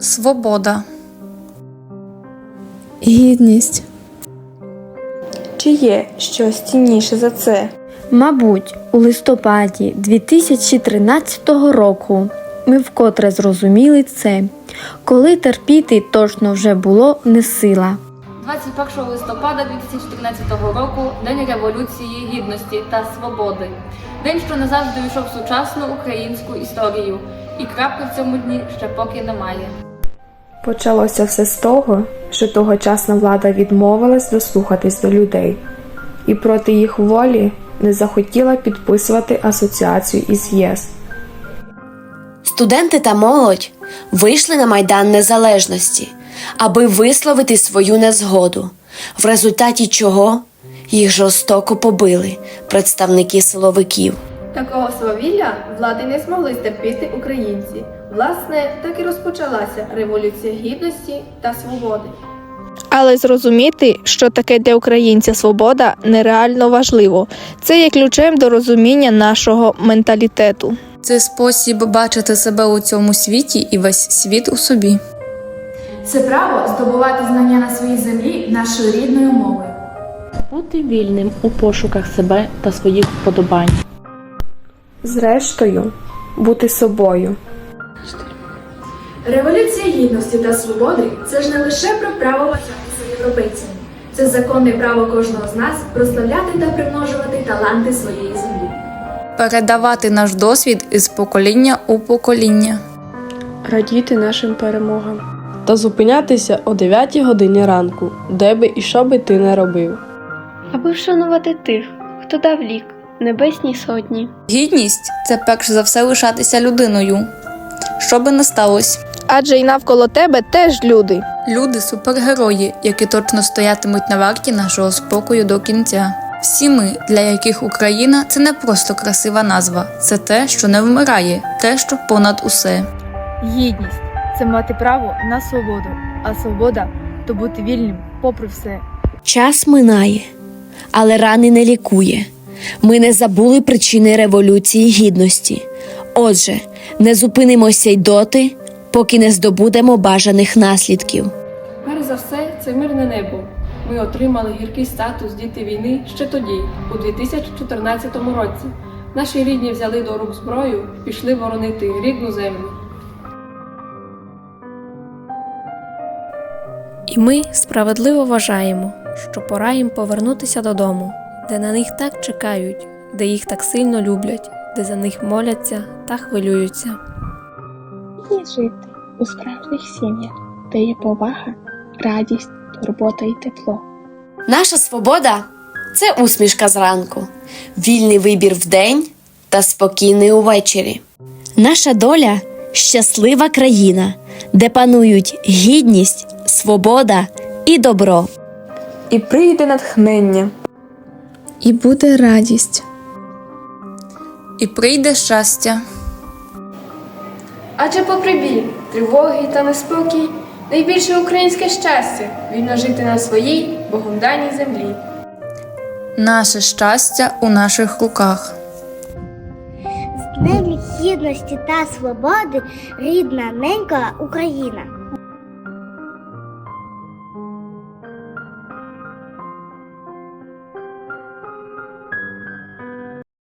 Свобода. Гідність. Чи є щось цінніше за це? Мабуть, у листопаді 2013 року ми вкотре зрозуміли це, коли терпіти точно вже було не сила. 21 листопада 2014 року День Революції Гідності та Свободи. День, що назавжди війшов в сучасну українську історію. І крапки в цьому дні ще поки немає. Почалося все з того, що тогочасна влада відмовилась дослухатись до людей і проти їх волі не захотіла підписувати асоціацію із ЄС. Студенти та молодь вийшли на Майдан Незалежності, аби висловити свою незгоду, в результаті чого їх жорстоко побили представники силовиків. Такого свавілля влади не змогли стерпіти українці. Власне, так і розпочалася Революція Гідності та Свободи. Але зрозуміти, що таке для українця свобода, нереально важливо. Це є ключем до розуміння нашого менталітету. Це спосіб бачити себе у цьому світі і весь світ у собі. Це право здобувати знання на своїй землі нашою рідною мовою. Бути вільним у пошуках себе та своїх вподобань. Зрештою, бути собою. Революція гідності та свободи це ж не лише про право вважатися європейцями. Це законне право кожного з нас прославляти та примножувати таланти своєї землі. Передавати наш досвід із покоління у покоління. Радіти нашим перемогам. та зупинятися о 9 годині ранку, де би і що би ти не робив. аби вшанувати тих, хто дав лік Небесній Сотні. Гідність це перш за все лишатися людиною. Що би не сталося, Адже й навколо тебе теж люди. люди супергерої, які точно стоятимуть на варті нашого спокою до кінця. Всі ми, для яких Україна це не просто красива назва, це те, що не вмирає, те, що понад усе. Гідність це мати право на свободу, а свобода то бути вільним попри все. Час минає, але рани не лікує. Ми не забули причини революції гідності. Отже, не зупинимося й доти, поки не здобудемо бажаних наслідків. Перш за все, це мирне небо. Ми отримали гіркий статус діти війни ще тоді, у 2014 році. Наші рідні взяли до рук зброю пішли боронити рідну землю. І ми справедливо вважаємо, що пора їм повернутися додому, де на них так чекають, де їх так сильно люблять, де за них моляться та хвилюються. І жити у справжніх сім'ях, де є повага, радість, турбота і тепло. Наша свобода це усмішка зранку, вільний вибір вдень та спокійний увечері. Наша доля щаслива країна, де панують гідність, свобода і добро. І прийде натхнення. І буде радість. І прийде щастя. Адже попри біль, тривоги та неспокій, найбільше українське щастя вільно жити на своїй Богом даній землі. Наше щастя у наших руках. З Днем Гідності та Свободи рідна ненька Україна.